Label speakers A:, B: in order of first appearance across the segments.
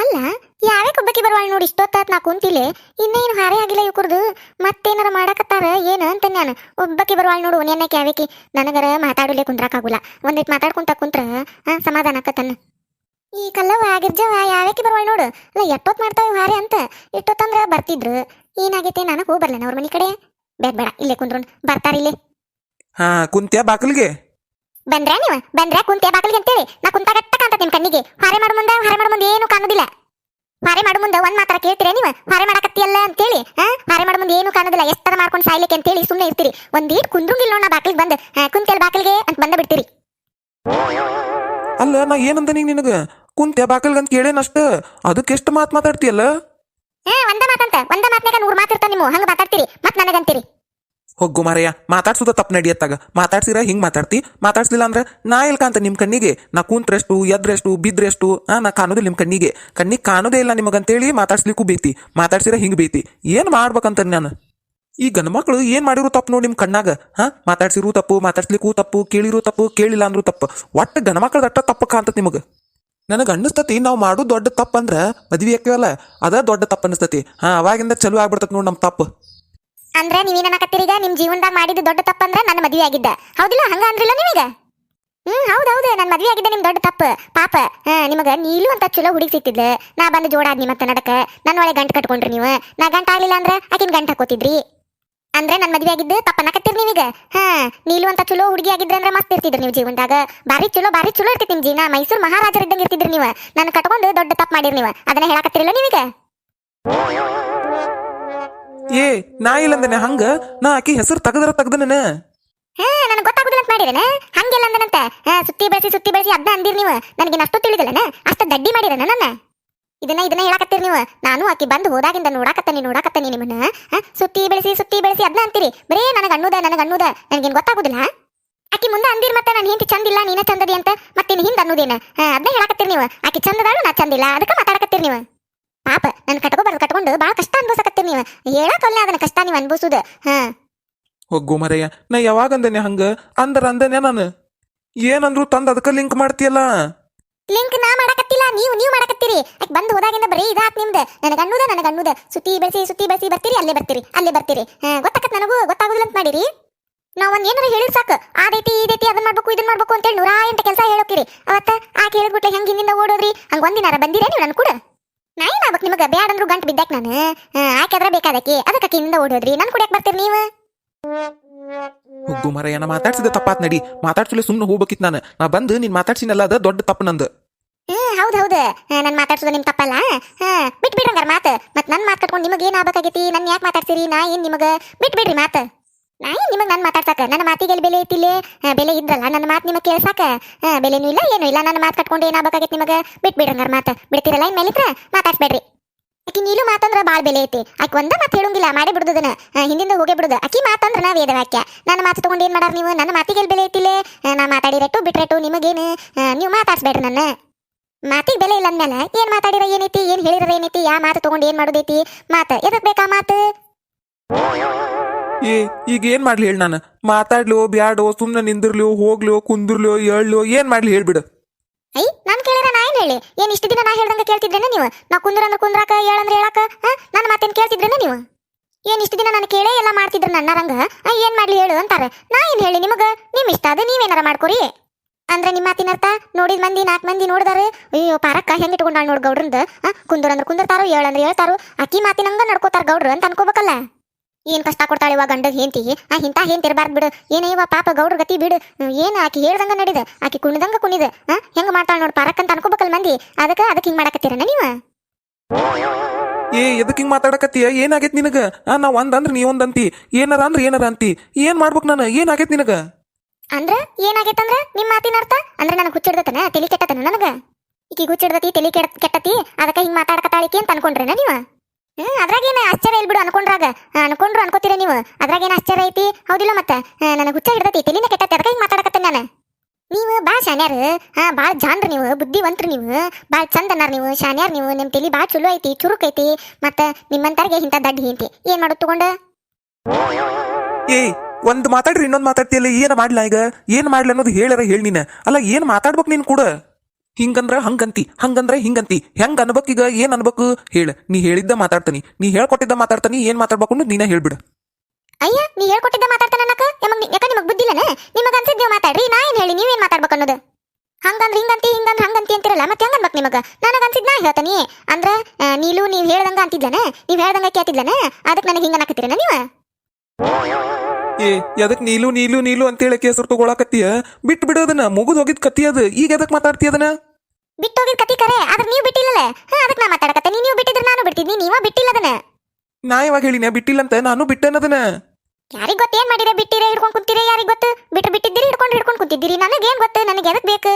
A: ಅಲ್ಲ ಯಾವ್ಯಾಕ ಒಬ್ಬಕಿ ಬರ್ವಾಳ ನೋಡಿ ಇಷ್ಟೊತ್ತಾತ್ ನಾ ಕುಂತಿಲೆ, ಇನ್ನೇನು ಹಾರೆ ಆಗಿಲ್ಲ ಕುರ್ದು ಮತ್ತೇನಾರ ಮಾಡಕತ್ತಾರ? ಏನು ಅಂತ ನಾನು ಒಬ್ಬಕ್ಕೆ ಬರ್ವಾಳ ನೋಡು ನೆನ್ನಕ್ಕೆ ಯಾವ್ಯಾಕಿ ನನಗರ ಮಾತಾಡಲೇ ಕುಂದ್ರಾಕಾಗುಲ್ಲ. ಒಂದಿಟ್ ಮಾತಾಡ್ಕೊಂತ ಕುಂತ್ರ ಸಮಾಧಾನ ಆಕತ್ತನ್ನ ಈ ಕಲ್ಲವ ಗಿರ್ಜವ ಯಾವ್ಯಾಕೆ ಬರ್ವಾಳ ನೋಡು? ಅಲ್ಲ ಎಟ್ಟೊತ್ ಮಾಡ್ತಾವ ಹಾರೆ ಅಂತ? ಇಟ್ಟೊತ್ತಂದ್ರ ಬರ್ತಿದ್ರು. ಏನಾಗೈತೆ ನನಗೆ ಹೋಗಿ ಬರ್ಲೇನ ಅವ್ರ ಮನೆ ಕಡೆ? ಬೇಡ ಬೇಡ ಇಲ್ಲೇ ಕುಂದ್ರು ಬರ್ತಾರ ಇಲ್ಲೇ.
B: ಹಾ, ಕುಂತ್ಯಾ ಬಾಕಲ್ಗೆ?
A: ಬಂದ್ರಾ ನೀವು? ಬಂದ್ರಾ? ಕುಂತೆ ಬಾಕಲಿಗೆ ಅಂತೇಳಿ? ನಾ ಕುಂತಾಗಟ್ಟ ಕಾಂತ ನಿಮ್ ಕಣ್ಣಿಗೆ. ಹಾರೆ ಮಾಡು ಮುಂದೆ ಹಾರೆ ಮಾಡು ಮುಂದೆ ಏನು ಕಾಣೋದಿಲ್ಲ. ಹಾರೆ ಮಾಡು ಮುಂದೆ ಒಂದ್ ಮಾತ್ರ ಕೇಳ್ತೀರಾ ನೀವ? ಹಾರೆ ಮಾಡಕತ್ತಿಯಲ್ಲ ಅಂತೇಳಿ ಹಾ ಹಾರೆ ಮಾಡು ಮುಂದೆ ಏನು ಕಾಣೋದಿಲ್ಲ. ಎಷ್ಟರ ಮಾಡ್ಕೊಂಡು ಸಾಯ್ಲಿಕ್ಕೆ ಅಂತೇಳಿ ಸುಮ್ಮನೆ ಇರ್ತೀರಿ. ಒಂದೀಟ್ ಕುಂದ್ರಂಗಿಲ್ಲ ನಾ ಬಾಕಲಿಗೆ ಬಂದು ಕುಂತೆಲ್ ಬಾಕಲಿಗೆ ಅಂತ ಬಂದ ಬಿಡ್ತೀರಿ.
B: ಅಲ್ಲ ನಾ ಏನಂದ ನೀ ನಿನಗ? ಕುಂತ್ಯಾ ಬಾಕಲ್ಗಂತ ಅಂತ ಕೇಳೇನಷ್ಟ ಅದಕ್ಕೆ ಎಷ್ಟು ಮಾತ್ ಮಾತಾಡ್ತೀಯಲ್ಲ?
A: ಹಾ ಒಂದ ಮಾತಂತ. ಒಂದ ಮಾತ್ನಾಗ ನೂರ್ ಮಾತಿರ್ತಾವ ನಿಮ್ಮ ಹಂಗ ಮಾತಾಡ್ತೀರಿ. ಮತ್ ನನಗಂತೀರಿ.
B: ಹೊಗ್ಗು ಮಾರಯ್ಯ ಮಾತಾಡ್ಸೋದ ತಪ್ಪು ನಡಿಯತ್ತಾಗ. ಮಾತಾಡ್ಸಿರ ಹಿಂಗೆ ಮಾತಾಡ್ತಿ. ಮಾತಾಡ್ಸಲಿಲ್ಲ ಅಂದ್ರೆ ನಾ ಇಲ್ಕಂತ ನಿಮ್ಮ ಕಣ್ಣಿಗೆ? ನಾ ಕುಂತ್ರೆಷ್ಟು, ಎದ್ರೆಷ್ಟು, ಬಿದ್ರೆಷ್ಟು? ನಾ ಕಾಣೋದು ನಿಮ್ಮ ಕಣ್ಣಿಗೆ. ಕಣ್ಣಿಗೆ ಕಾಣೋದೇ ಇಲ್ಲ ನಿಮಗಂತೇಳಿ ಮಾತಾಡ್ಸ್ಲಿಕ್ಕೂ ಬೇತಿ ಮಾತಾಡ್ಸಿರ ಹಿಂಗೆ ಬೇತಿ ಏನು ಮಾಡ್ಬೇಕಂತ ನಾನು? ಈ ಗಂಡ್ಮಕ್ಳು ಏನು ಮಾಡಿರೋ ತಪ್ಪು ನೋಡಿ ನಿಮ್ಮ ಕಣ್ಣಾಗ? ಹಾಂ, ಮಾತಾಡ್ಸಿರು ತಪ್ಪು, ಮಾತಾಡ್ಸ್ಲಿಕ್ಕೂ ತಪ್ಪು, ಕೇಳಿರು ತಪ್ಪು, ಕೇಳಿಲ್ಲ ಅಂದ್ರೂ ತಪ್ಪು. ಒಟ್ಟು ಗಂಡ್ಮಕ್ಳದ ಅಟ್ಟ ತಪ್ಪು ಕಾಣ್ತದೆ ನಿಮಗೆ? ನನಗೆ ಅನ್ನಿಸ್ತತಿ ನಾವು ಮಾಡೋ ದೊಡ್ಡ ತಪ್ಪು ಅಂದ್ರೆ ಮದ್ವೆ ಹಾಕಿವಲ್ಲ ಅದ ದೊಡ್ಡ ತಪ್ಪು ಅನ್ನಿಸ್ತತಿ ಹಾ, ಅವಾಗಿಂದ ಚಲೋ ಆಗ್ಬಿಡ್ತತ್ ನೋಡಿ ನಮ್ಮ ತಪ್ಪು.
A: ಅಂದ್ರೆ ನೀವೇನಕತ್ತೀರಿ ಈಗ? ನಿಮ್ ಜೀವನದಾಗ ಮಾಡಿದ ದೊಡ್ಡ ತಪ್ಪಂದ್ರ ನನ್ನ ಮದ್ವೆ ಆಗಿದ್ದ. ಹೌದಿಲ್ಲ? ಹಂಗ ಅಂದ್ರಿಲ್ಲ ನೀವೀಗ? ಹ್ಮ್, ಹೌದೌದು. ನನ್ನ ಮದ್ವೆ ಆಗಿದ್ದ ನಿಮ್ ದೊಡ್ಡ ತಪ್ಪು. ಪಾಪ. ನಿಮಗ ನೀಲು ಅಂತ ಚಲೋ ಹುಡುಗಿ ಸಿಕ್ತಿದ್ಲ. ನಾ ಬಂದು ಜೋಡಾದ್ನಿ ಮತ್ತೆ ನಡಕ. ನನ್ನ ಒಳಗೆ ಗಂಟು ಕಟ್ಕೊಂಡ್ರಿ ನೀವು. ನಾ ಗಂಟ ಆಗ್ಲಿಲ್ಲ ಅಂದ್ರೆ ಆಕಿನ ಗಂಟು ಹಾಕೋತಿದ್ರಿ. ಅಂದ್ರೆ ನನ್ನ ಮದ್ವೆ ಆಗಿದ್ದು ತಪ್ಪನ್ನಕತ್ತೀರಿ ನೀವೀಗ? ಹಾ, ನೀಲು ಅಂತ ಚಲೋ ಹುಡುಗಿ ಆಗಿದ್ರೆ ಅಂದ್ರೆ ಮತ್ತೆ ಇರ್ತಿದ್ರಿ ನೀವು ಜೀವನದಾಗ. ಬಾರಿ ಚಲೋ ಬಾರಿ ಚಲೋ ಇರ್ತಿತ್ತು ನಿಮ್ ಜೀವನ. ಮೈಸೂರು ಮಹಾರಾಜರ ಇದ್ದಂಗೆ ಇರ್ತಿದ್ರಿ ನೀವು. ನನ್ನ ಕಟ್ಕೊಂಡು ದೊಡ್ಡ ತಪ್ಪು ಮಾಡಿರಿ ನೀವು. ಅದನ್ನ ಹೇಳಕತ್ತಿರಲ್ಲ ನೀವೀಗ?
B: ಏ, ನಾ ಇಲ್ಲಂದನೆ, ಹಂಗ? ನಾ ಆಕಿ ಹೆಸರು ತೆಗದ್ರ ತೆಗ್ದನ
A: ಹಾ, ನನಗೆ ಗೊತ್ತಾಗುದಿಲ್ಲ ಅಂತ ಮಾಡಿದನ. ಹಂಗೆಲ್ಲ ಅಂದನಂತ. ಹಾ, ಸುತ್ತಿ ಬೆಳೆಸಿ ಸುತ್ತಿ ಬೆಳೆಸಿ ಅದನ್ನ ಅಂದಿರ್ ನೀವು. ನನಗೆ ಅಷ್ಟು ತಿಳಿದಿಲ್ಲನ. ಅಷ್ಟ ದಡ್ಡಿ ಮಾಡಿದನ ನನ್ನ. ಇದನ್ನ ಇದನ್ನ ಹೇಳಕತ್ತೀರಿ ನೀವು. ನಾನು ಆಕಿ ಬಂದು ಹೋದಾಗಿಂದ ನೋಡಾಕತ್ತಾನಿ ನೋಡಾಕತ್ತಾನಿ ನಿಮ್ಮನ್ನ. ಸುತ್ತಿ ಬೆಳೆಸಿ ಸುತ್ತಿ ಬೆಳೆಸಿ ಅದನ್ನ ಅಂತೀರಿ. ಬರೇ ನನಗೆ ಅನ್ನುದ ನನಗೆ ಅನ್ನುದ. ನನಗೇನು ಗೊತ್ತಾಗುದಿಲ್ಲ. ಆಕಿ ಮುಂದೆ ಅಂದಿರ್ ಮತ್ತೆ ನಾನು ಹೆಂಡತಿ ಚಂದಿಲ್ಲ ನೀನೇ ಚಂದದಿ ಅಂತ. ಮತ್ತೆ ಇನ್ನು ಹಿಂದೆ ಅನ್ನೋದೇನ. ಅದನ್ನ ಹೇಳಕತ್ತೀರಿ ನೀವು. ಆಕಿ ಚಂದದಾಳು, ನಾ ಚಂದಿಲ್ಲ. ಅದಕ್ಕೆ ಮಾತಾಡಕತ್ತೀರಿ ನೀವು. ಪಾಪ ನನ್ನ ಕಟ್ಕೋಬಾರ್ದು ಕಟ್ಕೊಂಡು ಭಾಳ ಕಷ್ಟ ಅನ್ಭವಿಸಕತ್ತೀರಿ ನೀವು? ಹೇಳಕ್ಕಲ್ಲ ಅದನ್ನ ಕಷ್ಟ ನೀವು ಅನ್ಭವಿಸುದು. ಹಾ.
B: ಹೋಗು ಮರಯ್ಯ ನಾ ಯಾವಾಗ ಅಂದನೆ ಹಂಗ? ಅಂದ್ರ ಅಂದನೆ ನಾನು. ಏನಂದ್ರು ತಂದ ಅದಕ್ಕ ಲಿಂಕ್ ಮಾಡ್ತೀಯಲ್ಲ?
A: ಲಿಂಕ್ ನಾ ಮಾಡಕತ್ತಿಲ್ಲ ನೀವು ನೀವು ಮಾಡಕತ್ತೀರಿ. ಅಕ್ಕ ಬಂದು ಹೋದಾಗಿಂದ ಬರೀ ಇದಾತ್ ನಿಮ್ದು. ನನಗೆ ಅನ್ನುದ ನನಗೆ ಅನ್ನುದ. ಸುತ್ತಿ ಬೆಳೆಸಿ ಸುತ್ತಿ ಬೆಳೆಸಿ ಬರ್ತೀರಿ ಅಲ್ಲೇ ಬರ್ತೀರಿ ಅಲ್ಲೇ ಬರ್ತೀರಿ. ಹಾ, ಗೊತ್ತಾಕತ್ ನನಗೂ ಗೊತ್ತಾಗುದಿಲ್ಲ ಅಂತ ಮಾಡಿರಿ? ನಾವ್ ಒಂದ್ ಏನಾರ ಹೇಳಿದ್ ಸಾಕು. ಆದೈತಿ ಇದೈತಿ ಅದನ್ನ ಮಾಡ್ಬೇಕು ಇದನ್ನ ಮಾಡ್ಬೇಕು ಅಂತೇಳಿ ನೂರಾ ಎಂಟು ಕೆಲಸ ಹೇಳೋಕಿರಿ. ಅವತ್ತ ಆಕೆ ಹೇಳಿದ್ಬಿಟ್ಲೆ ಹೆಂಗ್ ಹಿಂದಿಂದ ಓಡೋದ್ರಿ? ಹಂಗ ಒಂದಿನಾರ ಬಂದಿರೇ ನೀವು ನನ್ ಕೂಡ? ನಾ ಏನ್ ಆಗ್ಬೇಕು ನಿಮಗೆ? ಬ್ಯಾಡ ಅಂದ್ರು ಗಂಟು ಬಿದ್ದಾಕ್ ನಾನು. ಆಕೆದ್ರ ಬೇಕಾದಕ್ಕೆ. ಅದಕ್ಕೆ ನಿಂದ ಹಿಂದಿಂದ ಓಡೋದ್ರಿ. ನನ್ ಕುಡಿಯಕ್ ಬರ್ತೀರಿ ನೀವು?
B: ಹೋಗು ಮರಯ್ಯ ನಾ ಮಾತಾಡ್ಸಿದ ತಪ್ಪಾತ್ ನಡಿ. ಮಾತಾಡ್ಸಲು ಸುಮ್ಮನೆ ಹೋಗ್ಬೇಕಿತ್ ನಾನು. ನಾ ಬಂದು ನಿನ್ ಮಾತಾಡ್ಸಿನಲ್ಲ ಅದ ದೊಡ್ಡ ತಪ್ಪು ನಂದು.
A: ಹ್ಮ್ ಹೌದ್ ಹೌದ್. ನನ್ ಮಾತಾಡ್ಸೋದು ನಿಮ್ ತಪ್ಪಲ್ಲ? ಹಾ ಬಿಟ್ ಬಿಡ್ರಂಗಾರ ಮಾತ್. ಮತ್ ನನ್ ಮಾತ್ ಕಟ್ಕೊಂಡು ನಿಮಗೆ ಏನ್ ಆಗ್ಬೇಕಾಗೈತಿ? ನನ್ ಯಾಕೆ ಮಾತಾಡ್ತೀರಿ ನಾ ಏನ್ ನಿಮಗ? ಬಿಟ್ ಬಿಡ್ರಿ ಮಾತ್. ನಾ ನಿಮಗೆ ನನ್ ಮಾತಾಡ್ಸಾಕ? ನನ್ನ ಮಾತಿಗೆ ಎಲ್ಲಿ ಬೆಲೆ ಐತಿಲ್ಲೇ? ಬೆಲೆ ಇದ್ರಲ್ಲ, ನನ್ನ ಮಾತ್ ನಿಮಗೆ ಕೇಳ್ಸಾಕ? ಬೆಲೆನೂ ಇಲ್ಲ, ಏನು ಇಲ್ಲ. ನನ್ನ ಮಾತು ಕಟ್ಕೊಂಡು ಏನಾಗಬೇಕಾಗೈತೆ ನಿಮಗೆ? ನಿಮಗ ಬಿಟ್ ಮಾತು. ಬಿಡ್ತಿರಲ್ಲ ಇನ್ ಮೇಲಿತ್ರ ಮಾತಾಡ್ಸ್ಬೇಡ್ರಿ. ಆಕಿ ನೀಲು ಮಾತಂದ್ರ ಭಾಳ ಬೆಲೆ ಐತಿ. ಆಕಿ ಒಂದ ಮಾತು ಹೇಳೋಂಗಿಲ್ಲ, ಮಾಡಿ ಬಿಡುದನ ಹಿಂದಿಂದ ಹೋಗೇ ಬಿಡುದು. ಆಕಿ ಮಾತಂದ್ರ ನಾ ವೇದ ವಾಕ್ಯ. ನನ್ನ ಮಾತು ತಗೊಂಡು ಏನ್ ಮಾಡಾರ ನೀವು? ನನ್ನ ಮಾತಿಗೆ ಬೆಲೆ ಐತಿಲ್ಲ? ನಾ ಮಾತಾಡಿರಟ್ಟು, ಬಿಟ್ರೆಟ್ಟು, ನಿಮಗೇನು? ನೀವು ಮಾತಾಡ್ಸ್ಬೇಡ್ರಿ ನನ್ನ. ಮಾತಿಗೆ ಬೆಲೆ ಇಲ್ಲ ಅಂದ್ಮೇಲೆ ಏನು ಮಾತಾಡಿರ ಏನೈತಿ, ಏನು ಹೇಳಿರ ಏನೈತಿ, ಯಾ ಮಾತು ತಗೊಂಡು ಏನ್ ಮಾಡೋದೈತಿ? ಮಾತು ಎದಕ್ಕೆ ಬೇಕಾ ಮಾತು?
B: ಏ ಈಗ ಏನ್ ಮಾಡ್ಲಿ ಹೇಳಿ ನಾನು? ಮಾತಾಡ್ಲೋ ಬ್ಯಾಡೋ ಸುಮ್ಮನೆ ನಿಂದಿರ್ಲಿಯೋ, ಹೋಗ್ಲಿಯೋ, ಕುಂದಿರ್ಲಿಯೋ ಏಳ್ಲೋ ಏನ್ ಮಾಡ್ಲಿ ಹೇಳ್ಬಿಡು.
A: ಐ, ನಾನು ಕೇಳಿರ ನಾ ಏನ್ ಹೇಳಿ? ಏನ್ ಇಷ್ಟು ದಿನ ನಾ ಹೇಳ್ದಂಗ ಕೇಳ್ತಿದ್ರೇನ ನೀವು? ನಾ ಕುಂದ್ರ ಅಂದ್ರೆ ಕುಂದ್ರಾಕ ಹೇಳಂದ್ರೆ ಹೇಳಕ ನನ್ನ ಮಾತೇನ್ ಕೇಳ್ತಿದ್ರೇನ ನೀವು? ಏನ್ ಇಷ್ಟು ದಿನ ನಾನು ಕೇಳೇ ಎಲ್ಲ ಮಾಡ್ತಿದ್ರು ನನ್ನ ರಂಗ? ಏನ್ ಮಾಡ್ಲಿ ಹೇಳು ಅಂತಾರೆ. ನಾ ಏನ್ ಹೇಳಿ ನಿಮಗ? ನಿಮ್ ಇಷ್ಟ ಅದ ನೀವೇನಾರ ಮಾಡ್ಕೊರಿ. ಅಂದ್ರೆ ನಿಮ್ಮ ಮಾತಿನ ಅರ್ಥ? ನೋಡಿದ ಮಂದಿ, ನಾಲ್ಕು ಮಂದಿ ನೋಡಿದಾರೆ. ಅಯ್ಯೋ, ಪಾರಕ್ಕ ಹೆಂಗೆ ಇಟ್ಕೊಂಡಾಳ ನೋಡ್ ಗೌಡ್ರಂದ? ಕುಂದ್ರ ಅಂದ್ರೆ ಕುಂದಿರ್ತಾರೋ ಹೇಳಂದ್ರೆ ಹೇಳ್ತಾರೋ ಅಕ್ಕಿ ಮಾತಿನಂಗ ನಡ್ಕೋತಾರ ಗೌಡ್ರು ಅಂತ ಅನ್ಕೋಬೇಕಲ್ಲ. ಏನ್ ಕಷ್ಟ ಕೊಡ್ತಾಳೆ ಇವಾಗ ಗಂಡ ಹೆಂತಿ ಆ ಇಂತ ಹೆಂತ ಇರಬಾರ್ದು ಬಿಡು. ಏನೇ ಇವ ಪಾಪ ಗೌಡ್ರ ಗತಿ ಬಿಡು. ಏನ್ ಆಕಿ ಹೇಳ್ದಂಗ ನಡಿದ? ಆಕಿ ಕುಣಿದಂಗ ಕುಣಿದ. ಹೆಂಗ್ ಮಾಡ್ತಾಳ ನೋಡ್ ಪಾರಕ್ ಅಂತ ಅನ್ಕೋಬೇಕಲ್ ಮಂದಿ. ಅದಕ್ಕ ಅದಕ್ಕೆ ಹಿಂಗ್ ಮಾಡಕತ್ತೀರನ ನೀವ?
B: ಏ ಎದಕ್ಕೆ ಹಿಂಗ್ ಮಾತಾಡಕತ್ತೀಯ? ಏನಾಗೈತ್ ನಿನಗ? ಆ ನಾ ಒಂದ್ ಅಂದ್ರ ನೀ ಒಂದಂತಿ ಅಂತಿ. ಏನಾರ ಅಂದ್ರ ಏನಾರ ಅಂತಿ. ಏನ್ ಮಾಡ್ಬೇಕು ನಾನು? ಏನಾಗೈತ್ ನಿನಗ?
A: ಅಂದ್ರ ಏನಾಗೈತಂದ್ರ ನಿಮ್ ಮಾತಿನ ಅರ್ಥ? ಅಂದ್ರ ನನಗ್ ಹುಚ್ಚಿಡ್ದತನ? ತಲಿ ಕೆಟ್ಟತನ ನನಗ? ಈಕಿ ಹುಚ್ಚಿಡ್ದತಿ ತಲಿ ಕೆಟ್ಟ ಕೆಟ್ಟತಿ. ಅದಕ್ಕೆ ಹಿಂಗ್ ಮಾತಾಡಕತ್ತಾಳಿಕೆ ಅಂತ ಅನ್ಕೊಂಡ್ರೇನ ನೀವ? ಹ್ಮ್, ಅದ್ರಾಗೇನ ಆಶ್ಚರ್ಯ ಇಲ್ ಬಿಡು ಅನ್ಕೊಂಡ್ರಾಗ ಅನ್ಕೊಂಡ್ರು ಅನ್ಕೋತೀರ ನೀವು. ಅದ್ರಾಗೇನ ಆಶ್ಚರ್ಯ ಐತಿ? ಹೌದಿಲ್ಲ ಮತ್ತೆ. ನನಗೆ ಹುಚ್ಚ ಹಿಡ್ದತಿ. ತಲಿನ ಕೆಟ್ಟತಿ. ಅದಕ್ಕೆ ಹಿಂಗ್ ಮಾತಾಡಕತ್ತ ನಾನು? ನೀವು ಭಾಳ ಶಾನ್ಯಾರ ಹಾ ಭಾಳ ಜಾನ್ರಿ ನೀವು, ಬುದ್ಧಿವಂತ್ರಿ ನೀವು. ಭಾಳ ಚಂದ ಅನ್ನಾರ ನೀವು ಶಾನ್ಯಾರ ನೀವು. ನಿಮ್ ತಲಿ ಭಾಳ ಚಲೋ ಐತಿ, ಚುರುಕ್ ಐತಿ. ಮತ್ತ ನಿಮ್ಮಂತಾರಿಗೆ ಇಂಥ ದಡ್ಡ ಹಿಂತಿ ಏನ್ ಮಾಡೋದು ತಗೊಂಡ?
B: ಏ ಒಂದ್ ಮಾತಾಡ್ರಿ, ಇನ್ನೊಂದ್ ಮಾತಾಡ್ತಿಯಲ್ಲ, ಏನು ಮಾಡ್ಲಾ ಈಗ? ಏನ್ ಮಾಡ್ಲಿ ಅನ್ನೋದು ಹೇಳರ ಹೇಳಿ ನೀನ. ಅಲ್ಲ, ಏನ್ ಮಾತಾಡ್ಬೇಕು ನೀನ್ ಕೂಡ? ಹಿಂಗಂದ್ರ ಹಂಗಂತಿ, ಹಂಗಂದ್ರ ಹಿಂಗಂತಿ. ಹೆಂಗ್ ಅನ್ಬೇಕು ಈಗ, ಏನ್ ಅನ್ಬೇಕು? ಹೇಳ. ನೀ ಹೇಳಿದ್ದ ಮಾತಾಡ್ತಾನಿ. ನೀ ಹೇಳ್ಕೊಟ್ಟಿದ್ದ ಮಾತಾಡ್ತಾನಿ, ಏನ್ ಮಾತಾಡ್ಬೇಕು ನೀನ ಹೇಳ್ಬಿಡ.
A: ಅಯ್ಯ, ನೀ ಹೇಳ್ಕೊಟ್ಟಿದ್ದ ಮಾತಾಡ್ತಾನ ಅನ್ನಕ ಯಮಗ್ ಯಾಕ ನಿಮಗ್ ಬುದ್ಧಿಲ್ಲನ ನಿಮಗ ಅನ್ಸಿದ್ ನೀವು ಮಾತಾಡ್ರಿ, ನಾ ಏನ್ ಹೇಳಿ, ನೀವೇನ್ ಮಾತಾಡ್ಬೇಕು ಅನ್ನೋದು? ಹಂಗಂದ್ರ ಹಿಂಗಂತಿ, ಹಿಂಗಂದ್ರ ಹಂಗಂತಿ ಅಂತಿರಲ್ಲ, ಮತ್ತೆ ಹೆಂಗ ಅನ್ಬೇಕು ನಿಮಗ? ನನಗ ಅನ್ಸಿದ್ ನಾ ಹೇಳ್ತಾನಿ. ಅಂದ್ರ ನೀಲು, ನೀವ್ ಹೇಳ್ದಂಗ ಅಂತಿದ್ಲನ? ನೀವ್ ಹೇಳ್ದಂಗ ಕೇಳ್ತಿದ್ಲನ? ಅದಕ್ಕೆ ನನಗೆ ಹಿಂಗ ಅನ್ನಕತ್ತೀರನ ನೀವು?
B: ಏ ಎದಕ್ ನೀಲು ನೀಲು ನೀಲು ಅಂತೇಳಿ ಹೆಸರು ತಗೊಳಕತ್ತೀಯ? ಬಿಟ್ಟು ಬಿಡೋದನ್ನ ಮುಗಿದ್ ಹೋಗಿದ್ ಕತ್ತಿ ಅದ. ಈಗ ಎದಕ್ ಮಾತಾಡ್ತಿ ಅದನ್ನ?
A: ಬಿಟ್ಟು ಹೋಗಿದ್ ಕತಿ ಕರೆ ಆದ್ರೆ ನೀವು ಬಿಟ್ಟಿಲ್ಲಲ್ಲ ಹಾ ಅದಕ್ಕೆ ನಾ ಮಾತಾಡಕತ್ತೆ ನೀವು ಬಿಟ್ಟಿದ್ರೆ ನಾನು ಬಿಡ್ತಿದ್ನಿ ನೀವ ಬಿಟ್ಟಿಲ್ಲ ಅದನ್ನ?
B: ನಾ ಇವಾಗ ಹೇಳಿನ ಬಿಟ್ಟಿಲ್ಲ ಅಂತ ನಾನು ಬಿಟ್ಟೆನದನ್ನ
A: ಯಾರಿಗ್ ಗೊತ್ತ? ಏನ್ ಮಾಡಿದ್ರೆ ಬಿಟ್ಟಿರ ಹಿಡ್ಕೊಂಡ್ ಕುಂತೀರ ಯಾರಿಗ್ ಗೊತ್ತು? ಬಿಟ್ಟು ಬಿಟ್ಟಿದ್ದೀರಿ ಹಿಡ್ಕೊಂಡು ಹಿಡ್ಕೊಂಡು ಕುಂತಿದ್ದೀರಿ. ನನಗೇನ್ ಗೊತ್ತು? ನನಗೆ ಎದಕ್ ಬೇಕು?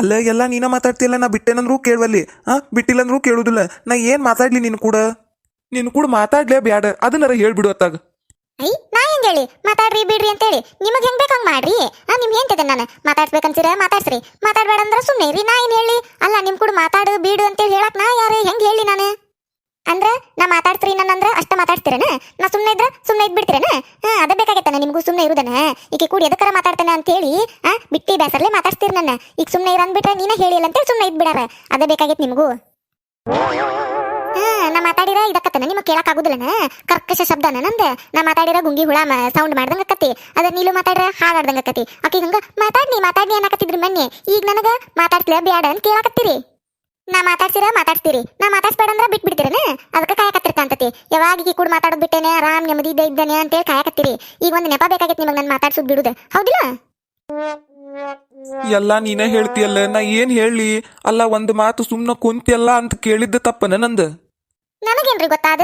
B: ಅಲ್ಲ ಎಲ್ಲ ನೀನ ಮಾತಾಡ್ತಿಲ್ಲ ನಾ ಬಿಟ್ಟೆನಂದ್ರೂ ಕೇಳುವಲ್ಲಿ ಆ ಬಿಟ್ಟಿಲ್ಲಂದ್ರೂ ಕೇಳುದಿಲ್ಲ. ನಾ ಏನ್ ಮಾತಾಡ್ಲಿ ನಿನ್ ಕೂಡ? ನಿನ್ ಕೂಡ ಮಾತಾಡ್ಲೇ ಬ್ಯಾಡ. ಅದನ್ನರ ಹೇಳ್ಬಿಡು ಅತ್ತಾಗ.
A: ನಾ ಹೆಂಗ್ ಹೇಳಿ? ಮಾತಾಡ್ರಿ, ಬಿಡ್ರಿ ಅಂತೇಳಿ ನಿಮಗ್ ಹೆಂಗ್ ಬೇಕಂಗ್ ಮಾಡ್ರಿ? ಆ ನಿಮ್ ಹೇಳ್ತಿದ್ದೆ ನಾನು? ಮಾತಾಡ್ಸ್ಬೇಕಂತೀರ ಮಾತಾಡ್ಸ್ರಿ. ಮಾತಾಡ್ಬೇಡ ಅಂದ್ರ ಸುಮ್ನೆ ಇರಿ, ನಾ ಏನ್ ಹೇಳಿ? ಅಲ್ಲ, ನಿಮ್ ಕೂಡ ಮಾತಾಡು, ಬೀಡು ಅಂತೇಳಿ ಹೇಳಕ್ ನಾ ಯಾರು? ಹೆಂಗ್ ಹೇಳಿ ನಾನು? ಅಂದ್ರ, ನಾ ಮಾತಾಡ್ತೀರಿ ನಾನು ನನ್ನಂದ್ರ ಅಷ್ಟ ಮಾತಾಡ್ತಿರನ? ನಾ ಸುಮ್ನೆ ಇದ್ರ, ಸುಮ್ನೆ ಇದ್ ಬಿಡ್ತಿರನ ಹಾ, ಅದ ಬೇಕಾಗೈತನ ನಿಮ್ಗೂ ಸುಮ್ನೆ ಇರುದನ? ಈಕೆ ಕೂಡಿ ಎದಕ್ಕರ ಮಾತಾಡ್ತಾನೆ ಅಂತ ಹೇಳಿ ಆ ಬಿಟ್ಟಿ ಬ್ಯಾಸರ್ಲೆ ಮಾತಾಡ್ಸ್ತೀರಿ ನನ್ನ. ಈಗ ಸುಮ್ನೆ ಇರ ಅಂದ್ಬಿಟ್ರೆ ನೀನ ಹೇಳಿಲ್ಲ ಅಂತೇಳಿ ಸುಮ್ನೆ ಇದ್ ಬಿಡಾರ ಅದ ಬೇಕಾಗೈತಿ ನಿಮ್ಗೂ. ಹಾ ನಾ ಮಾತಾಡಿರ ಇದಕ್ಕತ್ತನ, ನಿಮಗೆ ಕೇಳಕ್ ಆಗುದಿಲ್ಲನ ಕರ್ಕಶ ಶಬ್ದನ ನಂದ? ನಾ ಮಾತಾಡಿರ ಗುಂಗಿ ಹುಳ ಸೌಂಡ್ ಮಾಡ್ದಂಗ ಕತ್ತಿ ಅದ ನೀಲು ಮಾತಾಡಿರ ಹಾಡಾಡ್ದಂಗ ಆಕತಿ ಅಕ್ಕಿ ಹಂಗ, ಮಾತಾಡ್ನಿ ಮಾತಾಡ್ನಿ ಅನ್ನಕತ್ತಿದ್ರಿ ಮೊನ್ನೆ. ಈಗ ನನಗ ಮಾತಾಡ್ತಿಲ್ಲ ಬ್ಯಾಡ ಅಂತ ಕೇಳಕತ್ತೀರಿ. ನಾ ಮಾತಾಡ್ಸಿರ ಮಾತಾಡ್ತೀರಿ ನಾ ಮಾತಾಡ್ಸ್ಬೇಡ ಅಂದ್ರೆ ಬಿಟ್ ಬಿಡ್ತೀರನ ಅದಕ್ಕೆ ಕಾಯಕತ್ತಿರ್ ಕಾಂತತಿ ಯಾವಾಗ ಈ ಕೂಡ ಮಾತಾಡೋದ್ ಬಿಟ್ಟೇನೆ, ಆರಾಮ್ ನೆಮ್ಮದಿ ಇದ್ದ ಇದ್ದಾನೆ ಅಂತೇಳಿ ಕಾಯಕತ್ತೀರಿ. ಈಗ ಒಂದು ನೆಪ ಬೇಕಾಗೈತಿ ನಿಮಗೆ ನಾನು ಮಾತಾಡ್ಸೋದ್ ಬಿಡುದ. ಹೌದಿಲ್ಲ?
B: ಎಲ್ಲ ನೀನೇ ಹೇಳ್ತಿಯಲ್ಲ, ನಾ ಏನ್ ಹೇಳಿ? ಅಲ್ಲ, ಒಂದು ಮಾತು ಸುಮ್ನ ಕುಂತಿಯಲ್ಲ ಅಂತ ಕೇಳಿದ್ದ ತಪ್ಪನ ನಂದು?
A: ನನಗೇನ್ರಿ ಗೊತ್ತಾದ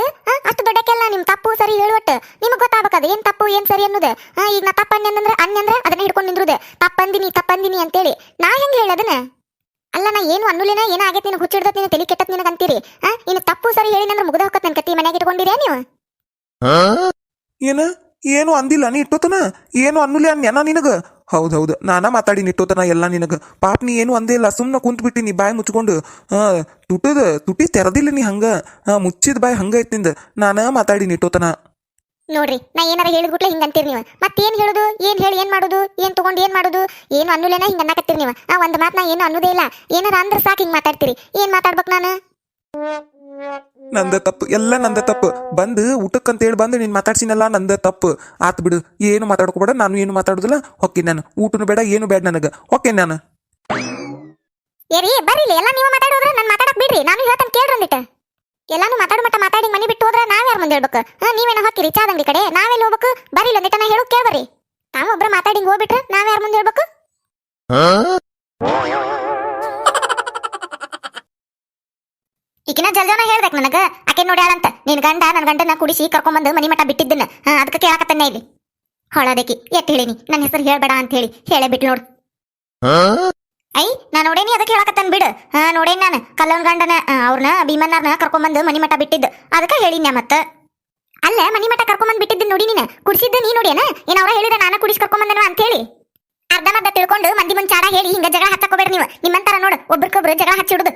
A: ಅಷ್ಟು ದೊಡ್ಡಕ್ಕೆಲ್ಲ ನಿಮ್ ತಪ್ಪು ಸರಿ ಹೇಳುವಟ್ಟು ನಿಮಗ್ ಗೊತ್ತಾಗಬೇಕಾದ. ಏನ್ ತಪ್ಪು, ಏನ್ ಸರಿ ಅನ್ನೋದು? ಈಗ ನಾ ತಪ್ಪ ಅಂದ್ರೆ ಅನ್ನಂದ್ರೆ ಅದನ್ನ ಹಿಡ್ಕೊಂಡು ನಿಂದ್ರುದೆ. ತಪ್ಪಂದಿನಿ ತಪ್ಪಂದಿನಿ ಅಂತೇಳಿ. ನಾ ಹೆಂಗ್ ಹೇಳದನ ಅಲ್ಲ, ನಾ ಏನು ಅನ್ನುಲಿನ, ಏನ ಆಗೈತಿ ನಿನಗೆ ಹುಚ್ಚಿಡ್ದತ್ ನಿನ್ನ ತಲೆ ಕೆಟ್ಟತ್ ನಿನಗೆ ಅಂತೀರಿ? ಇನ್ನು ತಪ್ಪು ಸರಿ ಹೇಳಿ ಅಂದ್ರೆ ಮುಗ್ದ ಹೋಗತ್ ನನ್ ಕತ್ತಿ ಮನ್ಯಾಗ ಇಟ್ಕೊಂಡಿರೇ ನೀವು?
B: ಏನ? ಏನು ಅಂದಿಲ್ಲ, ನೀ ಇಟ್ಟೋತನ? ಏನು ಅನ್ನುಲಿ ಅನ್ಯನ ನಿನಗ? ಹೌದ್ ಹೌದು ನಾನ ಮಾತಾಡಿ ನಿಟ್ಟೋತನ ಎಲ್ಲ ನಿನಗ. ಪಾಪ ನೀ ಏನು ಅಂದೇ ಇಲ್ಲ. ಸುಮ್ನ ಕುಂತ್ ಬಿಟ್ಟಿನಿ ಬಾಯಿ ಮುಚ್ಕೊಂಡು ತುಟದ ತುಟಿ ತೆರದಿಲ್ಲ ನೀ ಹಂಗ. ಮುಚ್ಚಿದ ಬಾಯಿ ಹಂಗ ಐತ್ನಿಂದ. ನಾನ ಮಾತಾಡಿ ನಿಟ್ಟೋತನ.
A: ನೋಡ್ರಿ, ನಾ ಏನಾರ ಹೇಳಿದ್ಬಿಟ್ಲೆ ಹಿಂಗ ಅಂತೀರಿ ನೀವು. ಮತ್ತೇನ್ ಹೇಳುದು? ಏನ್ ಹೇಳಿ, ಏನ್ ಮಾಡುದು? ಏನ್ ತಗೊಂಡು, ಏನ್ ಮಾಡುದು? ಏನು ಅನ್ನುಲೇನ ಹಿಂಗ ಅನ್ನಕತ್ತೀರಿ ನೀವು. ಆ, ಒಂದ್ ಮಾತ್ ನಾ ಏನು ಅನ್ನೋದೇ ಇಲ್ಲ. ಏನಾರ ಅಂದ್ರ ಸಾಕು ಹಿಂಗ್ ಮಾತಾಡ್ತೀರಿ. ಏನ್ ಮಾತಾಡ್ಬೇಕು ನಾನು?
B: ನಂದ ತಪ್ಪು ಎಲ್ಲ ನಂದ ತಪ್ಪು. ಬಂದು ಊಟಕ್ಕಂತೇಳಿ ಬಂದು ನೀನು ಮಾತಾಡ್ಸಿನಲ್ಲ ನಂದ ತಪ್ಪು. ಆತ್ ಬಿಡು ಏನು ಮಾತಾಡ್ಕೋಬೇಡ ನಾನು ಏನು ಮಾತಾಡುದಿಲ್ಲ ಹೊಕ್ಕಿ ನಾನು. ಊಟನು ಬೇಡ ಏನು ಬೇಡ ನನಗೆ. ಹೊಕ್ಕೆ ನಾನು.
A: ಏರಿ ಬರ್ರಿ ಎಲ್ಲ ನೀವು ಮಾತಾಡೋದ್ರ ನಾನು ಮಾತಾಡಕ್ ಬಿಡ್ರಿ. ನಾನು ಹೇಳ್ತಾನೆ ಕೇಳ್ರಿ ಒಂದಿಟ. ಎಲ್ಲಾನು ಮಾತಾಡ ಮಟ್ಟ ಮಾತಾಡಿ ಮನೆ ಬಿಟ್ಟು ಹೋದ್ರೆ ನಾವ್ ಯಾರ ಮುಂದೆ ಹೇಳ್ಬೇಕು? ಹಾ ನೀವೇನ ಹಾಕಿರಿ ಚಾದಂಗಡಿ ಕಡೆ. ನಾವೆಲ್ಲ ಹೋಗ್ಬೇಕು? ಬರ್ರಿ ಒಂದಿಟ ನಾ ಹೇಳೋ ಕೇಳ್ಬರ್ರಿ. ನಾವು ಒಬ್ರ ಮಾತಾಡಿ ಹಿಂಗ್ ಹೋಗ್ಬಿಟ್ರೆ ನಾವ್ ಯಾರ ಮುಂದೆ ಹೇಳ್ಬೇಕು? ಈಗಿನ ಜಲ್ಜನ ಹೇಳ್ಬೇಕು ನನಗ. ಆಕೆ ನೋಡ್ಯಾಳಂತ ನಿನ್ ಗಂಡ ನನ್ನ ಗಂಡನ ಕುಡಿಸಿ ಕರ್ಕೊಂಬಂದು ಮನಿ ಮಠ ಬಿಟ್ಟಿದ್ದನ್ನ. ಅದಕ್ಕೆ ಕೇಳಕತ್ತನ್ನ ಇಲ್ಲಿ. ಹೊಳದಕ್ಕಿ. ಎತ್ತ ಹೇಳಿನಿ ನನ್ನ ಹೆಸರು ಹೇಳ್ಬೇಡ ಅಂತ ಹೇಳಿ. ಹೇಳೇ ಬಿಟ್ ನೋಡು. ಐ ನಾ ನೋಡೇನಿ, ಅದಕ್ಕೆ ಹೇಳಕತ್ತನ್ ಬಿಡು. ಹಾ, ನೋಡೇನಿ ನಾನು. ಕಲ್ಲನ್ ಗಂಡನ ಅವ್ರನ್ನ ಭೀಮನ್ನಾರ್ನ ಕರ್ಕೊಂಬಂದು ಮನಿ ಮಠ ಬಿಟ್ಟಿದ್ದು. ಅದಕ್ಕೆ ಹೇಳಿನ ಮತ್ತ. ಅಲ್ಲ, ಮನಿ ಮಠ ಕರ್ಕೊಂಬಂದು ಬಿಟ್ಟಿದ್ದು ನೋಡಿ ನೀನ. ಕುಡಿಸಿದ್ದು ನೀ ನೋಡಿಯನ? ಏನ ಅವ್ರ ಹೇಳಿದ ನಾನು ಕುಡಿಸ್ ಕರ್ಕೊಂಬಂದನ ಅಂತ ಹೇಳಿ. ಅರ್ಧ ಮರ್ಧ ತಿಳ್ಕೊಂಡು ಮಂದಿ ಮುಂಚೆ ಚಾಡ ಹೇಳಿ ಹಿಂಗ ಜಗಳ ಹಚ್ಚಕೋಬೇಡ್ರಿ ನೀವು. ನಿಮ್ಮಂತಾರ ನೋಡು, ಒಬ್ರಿಗೊಬ್ರು ಜಗಳ ಹಚ್ಚಿಡುದು.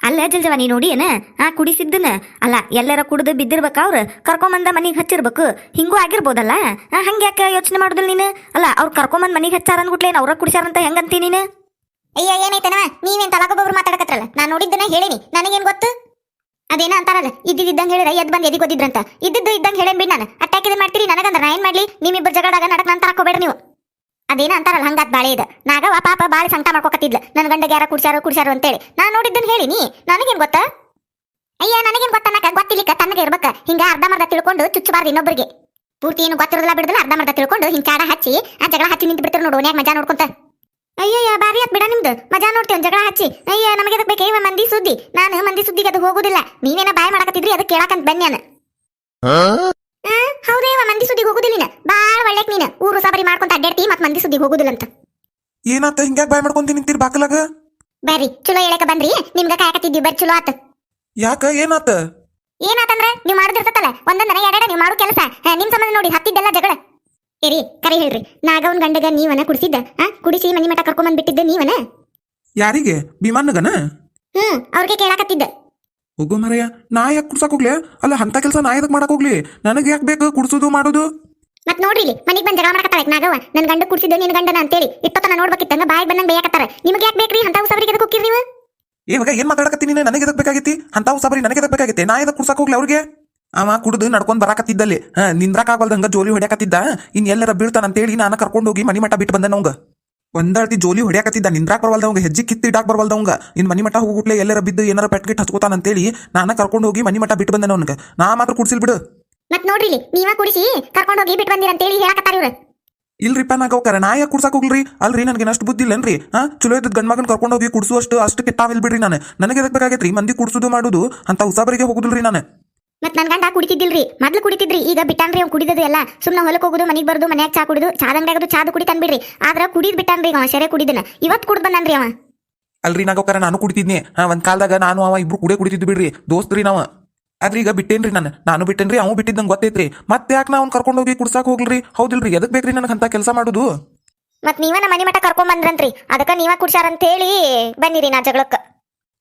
C: ಅಲ್ಲ ಜಲ್ಜವ ನೀ ನೋಡಿ ಏನ? ಆ ಕುಡಿಸಿದ್ದನ ಅಲ್ಲ ಎಲ್ಲರ ಕುಡಿದು ಬಿದ್ದಿರ್ಬೇಕ ಅವ್ರು? ಕರ್ಕೊಂಬಂದ ಮನಿಗೆ ಹಚ್ಚಿರ್ಬೇಕು. ಹಿಂಗೂ ಆಗಿರ್ಬೋದಲ್ಲ? ಆ, ಯಾಕೆ ಯೋಚನೆ ಮಾಡುದಿಲ್ಲ ನೀನು? ಅಲ್ಲ ಅವ್ರು ಕರ್ಕೊಂಬಂದ್ ಮನಿಗೆ ಹಚ್ಚಾರ ಅಂದ್ಬಿಟ್ಲೇನು ಅವ್ರ ಕುಡಿಸ್ಯಾರಂತ ಹೆಂಗಂತಿ ನೀನು?
A: ಅಯ್ಯ ಏನೈತನವ ನೀವೇನು ತಲಾಗೊಬ್ಬರು ಮಾತಾಡಕತ್ರಲ್ಲ? ನಾನು ನೋಡಿದ್ದನ್ನ ಹೇಳಿನಿ. ನನಗೇನು ಗೊತ್ತು? ಅದೇನ ಅಂತಾರಲ್ಲ? ಇದ್ದಿದ್ದಂಗೆ ಹೇಳಿರ ಎದ್ ಬಂದು ಎದಿಗೆ ಓದಿದ್ರಂತ ಇದ್ದಿದ್ದು ಇದ್ದಂಗೆ ಹೇಳೇನ್ ಬಿಡ್ ನಾನು. ಅಟ್ಯಾಕ್ ಇದು ಮಾಡ್ತೀರಿ ನನಗಂದ್ರೆ ನಾ ಏನು ಮಾಡ್ಲಿ? ನಿಮ್ಮಿಬ್ಬರು ಜಗಳಾಗ ನಡಕ್ ನಂತರ ಹಾಕೋಬೇಡ್ರಿ ನೀವು. ಅದೇನ ಅಂತಾರಲ್ಲ, ಹಂಗಾತ್ ಬಾಳೆ ಇದು. ನಾಗವ ಪಾಪ ಬಾಳೆ ಸಂಕಟ ಮಾಡ್ಕೊಕತ್ತಿದ್ಲ. ನನ್ನ ಗಂಡಗೆ ಯಾರ ಕುಡ್ಸಾರ ಕುಡ್ಸ್ಯಾರ ಅಂತೇಳಿ. ನಾನು ನೋಡಿದ್ದನ್ನ ಹೇಳಿನಿ ನನಗೇನ್ ಗೊತ್ತಾ? ಅಯ್ಯ, ನನಗೇನ್ ಗೊತ್ತನ್ನಕ ಗೊತ್ತಿಲಿಕ್ಕ ತನ್ನಗೆ ಇರ್ಬೇಕ. ಹಿಂಗ ಅರ್ಧ ಮರ್ಧ ತಿಳ್ಕೊಂಡು ಚುಚ್ಚಬಾರ್ದು ಇನ್ನೊಬ್ಬರಿಗೆ ಪೂರ್ತಿ ಏನು ಗೊತ್ತಿರೋದಿಲ್ಲ ಅರ್ಧ ಮರ್ಧ ತಿಳ್ಕೊಂಡು ಹಿಂಗ ಚಾಡ ಹಚ್ಚಿ, ಆ ಜಗಳ ಹಚ್ಚಿ ನಿಂತು ಬಿಡ್ತೀರಿ ನೋಡು ಓನ್ಯಾಗ ಮಜಾ ನೋಡ್ಕೊಂತ. ಅಯ್ಯಯ್ಯ ಬಾರಿ ಆತ್ ಬಿಡ ನಿಮ್ದು. ಮಜಾ ನೋಡ್ತೀವಿ ಜಗಳ ಹಚ್ಚಿ. ಅಯ್ಯ, ನಮಗೆ ಅದಕ್ಕೆ ಬೇಕೇ? ಮಂದಿ ಸುದ್ದಿ. ನಾನು ಮಂದಿ ಸುದ್ದಿಗೆ ಅದು ಹೋಗುದಿಲ್ಲ. ನೀವೇನ ಬಾಯ್ ಮಾಡಕತ್ತಿದ್ರಿ? ಅದಕ್ಕೆ ಕೇಳಕಂತ ಬನ್ನಿ ನಾನು ಆ, ಹೌದೇ ಇವ ಮಂದಿ ಸುದ್ದಿ ಹೋಗುದಿಲ್ಲ ನೀನು. ಬಾಳ ಒಳ್ಳೆಕ್ ನೀನ. ಊರು ಸಬರಿ ಮಾಡ್ಕೊಂತ ಅಡ್ಡಾಡ್ತಿ ಮತ್ ಮಂದಿ ಸುದ್ದಿ ಹೋಗುದಿಲ್ಲ ಅಂತ.
B: ಏನಾತ? ಹಿಂಗ್ಯಾಕ್ ಬಾಯ್ ಮಾಡ್ಕೊಂತೀನಿ ನಿಂತೀರಿ ಬಾಕಲಾಗ?
A: ಬರ್ರಿ ಚಲೋ ಹೇಳಕ ಬಂದ್ರಿ. ನಿಮ್ಗ ಕಾಯಕತ್ತಿದ್ದೀವಿ ಬರ್ರಿ ಚಲೋ ಆತ.
B: ಯಾಕ? ಏನಾತ?
A: ಏನಾತಂದ್ರ ನೀವು ಮಾಡುದಿರ್ತತಲ್ಲ? ಒಂದೊಂದನ ಎರಡ ನೀವು ಮಾಡೋ ಕೆಲಸ. ನಿಮ್ ಸಂಬಂಧ ನೋಡಿ ಹತ್ತಿದ್ದೆಲ್ಲ ಜಗಳ. ಏರಿ ಕರೆ ಹೇಳ್ರಿ. ನಾಗವನ್ ಗಂಡಗ ನೀವನ ಕುಡಿಸಿದ್ದ? ಆ ಕುಡಿಸಿ ಮನಿ ಮಠ ಕರ್ಕೊಂಡ್ ಬಂದ್ಬಿಟ್ಟಿದ್ದ ನೀವನ?
B: ಯಾರಿಗೆ? ಭೀಮಾನಗನ
A: ಹ್ಮ್ ಅವ್ರಿಗೆ ಕೇಳಾಕತ್ತಿದ್ದ.
B: ಹೋಗೋ ಮರಯ್ಯ ನಾ ಯಾಕೆ ಕುಡ್ಸಕ್ ಹೋಗ್ಲಿ ಅಲ್ಲ ಅಂತ ಕೆಲಸ ನಾ ಎದಕ್ ಮಾಡಕ್ ಹೋಗ್ಲಿ? ನನಗೆ ಯಾಕೆ ಬೇಕು ಕುಡ್ಸುದು ಮಾಡೋದು?
A: ಮತ್ ನೋಡ್ರಿ ಇಲ್ಲಿ ಮನಿಗ್ ಬಂದ್ ಜಗಳ ಮಾಡಕತ್ತಾಳೆ ನಾಗವ್ವ? ನನ್ ಗಂಡ ಕುಡ್ಸಿದ್ದು ನಿನ್ ಗಂಡನ ಅಂತೇಳಿ. ಇಪ್ಪತ್ತನ ನೋಡ್ಬೇಕಿತ್ತಂಗ ಬಾಯ್ ಬಂದಂಗ್ ಬೇಯಕತ್ತಾರ. ನಿಮಗೆ ಯಾಕೆ ಬೇಕ್ರಿ? ಅಂತ ಸಬರಿಗೆ ಎದಕ್ಕೆ ಹೋಗಿರಿ ನೀವು?
B: ಇವಾಗ ಏನ್ ಮಾತಾಡಕತ್ತೀನಿ ನೀನು? ನನಗೆ ಎದಕ್ ಬೇಕಾಗಿತ್ತಿ? ಅಂತ ಉಸಬರಿ ನನಗೆ ಎದಕ್ ಬೇಕಾಗಿತ್ತೆ? ನಾ ಎದಕ್ ಕುಡ್ಸಕ್ ಹೋಗ್ಲಿ ಅವ್ರಿಗೆ? ಅವ ಕುಡ್ದು ನಡ್ಕೊಂಡ್ ಬರಾಕತ್ತಿದ್ದಲ್ಲಿ ಹಾ? ನಿಂದ್ರಾಕಾಗಲ್ದಂಗ ಜೋಲಿ ಹೊಡ್ಯಾಕತ್ತಿದ್ದ ಇನ್ ಎಲ್ಲರ ಬೀಳ್ತಾನ ಅಂತೇಳಿ ನಾನು ಕರ್ಕೊಂಡು ಹೋಗಿ ಮನಿ ಮಠ ಬಿಟ್ಟು ಬಂದೆ ನವಂಗ ಒಂದಳ್ತಿ ಜೋಲಿ ಹೊಡ್ಯಾಕತ್ತಿದ್ದ ನಿಂದ್ರಾಕ್ ಬರವಲ್ದವಂಗ ಹೆಜ್ಜೆ ಕಿತ್ತಿ ಇಡಾಕ್ ಬರವಲ್ದವಂಗ ಇನ್ ಮನಿ ಮಠ ಹೋಗುಟ್ಲೆ ಎಲ್ಲರ ಬಿದ್ದು ಏನಾರ ಪೆಟ್ಗಿಟ್ ಹಚ್ಕೋತಾನ ಅಂತೇಳಿ ನಾನ ಕರ್ಕೊಂಡು ಹೋಗಿ ಮನಿ ಮಠ ಬಿಟ್ಟು ಬಂದೆ ಅವನಿಗೆ. ನಾ ಮಾತ್ರ ಕುಡ್ಸಿಲ್ ಬಿಡು.
A: ಮತ್ ನೋಡ್ರಿ ನೀವ ಕುಡಿಸಿ ಕರ್ಕೊಂಡು ಹೋಗಿ ಬಿಟ್ಟು ಬಂದಿರ ಅಂತೇಳಿ ಹೇಳಕತ್ತಾರ ಇವ್ರು.
B: ಇಲ್ರಿಪ್ಪ ನಾ ಗೌಕರ ನಾ ಯಾಕೆ ಕುಡ್ಸಕ್ ಹೋಗ್ಲಿ ಅಲ್ರಿ ನನಗೆ ಅಷ್ಟು ಬುದ್ಧಿ ಇಲ್ಲನ್ರಿ? ಹಾ ಚಲೋ ಇದ್ದದ್ ಗಂಡ ಮಗನ್ ಕರ್ಕೊಂಡು ಹೋಗಿ ಕುಡಿಸುವಷ್ಟು ಅಷ್ಟು ಕೆಟ್ಟಾವಿಲ್ ಬಿಡ್ರಿ ನಾನು. ನನಗೆ ಎದಕ್ ಬೇಕಾಗೈತ್ರಿ? ಮಂದಿ ಕುಡ್ಸುದು ಮಾಡುದು ಅಂತ ಉಸಾಬರಿಗೆ ಹೋಗುದಿಲ್ರಿ ನಾನು.
A: ಮತ್ ನನ್ ಗಂಡ ಕುಡಿತಿದ್ದಿಲ್ರಿ. ಮೊದ್ಲು ಕುಡಿತಿದ್ರಿ ಈಗ ಬಿಟ್ಟಾನ್ರಿ ಅವ್ನು ಕುಡಿದದು ಎಲ್ಲ. ಸುಮ್ಮನೆ ಹೊಲಕ್ಕೆ ಹೋಗುದು ಮನೆಗೆ ಬರೋದು ಮನ್ಯಾಗ ಚಾ ಕುಡಿದು ಅದು ಚಾದು ಕುಡಿ ಬಿಡ್ರಿ ಆದ್ರ ಕುಡಿದ್ ಬಿಟ್ಟಾನ್ರಿ ಅವ ಶರೇ ಕುಡಿದನ ಇವತ್ ಕುಡ್ ಬಂದನ್ರಿ ಅವ.
B: ಅಲ್ರಿ ನಗೋಕರ ಗೌಕರ ನಾನು ಕುಡಿತಿದ್ನಿ. ಹಾ ಒಂದ್ ಕಾಲದಾಗ ನಾನು ಅವ ಇಬ್ರು ಕುಡೇ ಕುಡಿತಿದ್ದು ಬಿಡ್ರಿ. ದೋಸ್ತ್ರಿ ನಾವ. ಆದ್ರೆ ಈಗ ಬಿಟ್ಟೇನ್ರಿ ನಾನು. ನಾನು ಬಿಟ್ಟೇನ್ರಿ ಅವ್ ಬಿಟ್ಟಿದ್ದಂಗ ಗೊತ್ತೈತ್ರಿ. ಮತ್ತೆ ಯಾಕೆ ನಾ ಅವ್ನ ಕರ್ಕೊಂಡು ಹೋಗಿ ಕುಡ್ಸಾಕ್ ಹೋಗ್ಲ್ರಿ? ಹೌದಿಲ್ರಿ ಎದಕ್ ಬೇಕ್ರಿ ನನಗೆ ಅಂತ ಕೆಲಸ ಮಾಡುದು?
A: ಮತ್ ನೀವ ನಮ್ಮ ಮನೆ ಮಠ ಕರ್ಕೊಂಡ್ ಬಂದ್ರಂತ್ರಿ. ಅದಕ್ಕ ನೀವ ಕುಡ್ಸಾರಂತ ಹೇಳಿ ಬನ್ನಿರಿ ನಾ ಜಗಳಕ್ಕ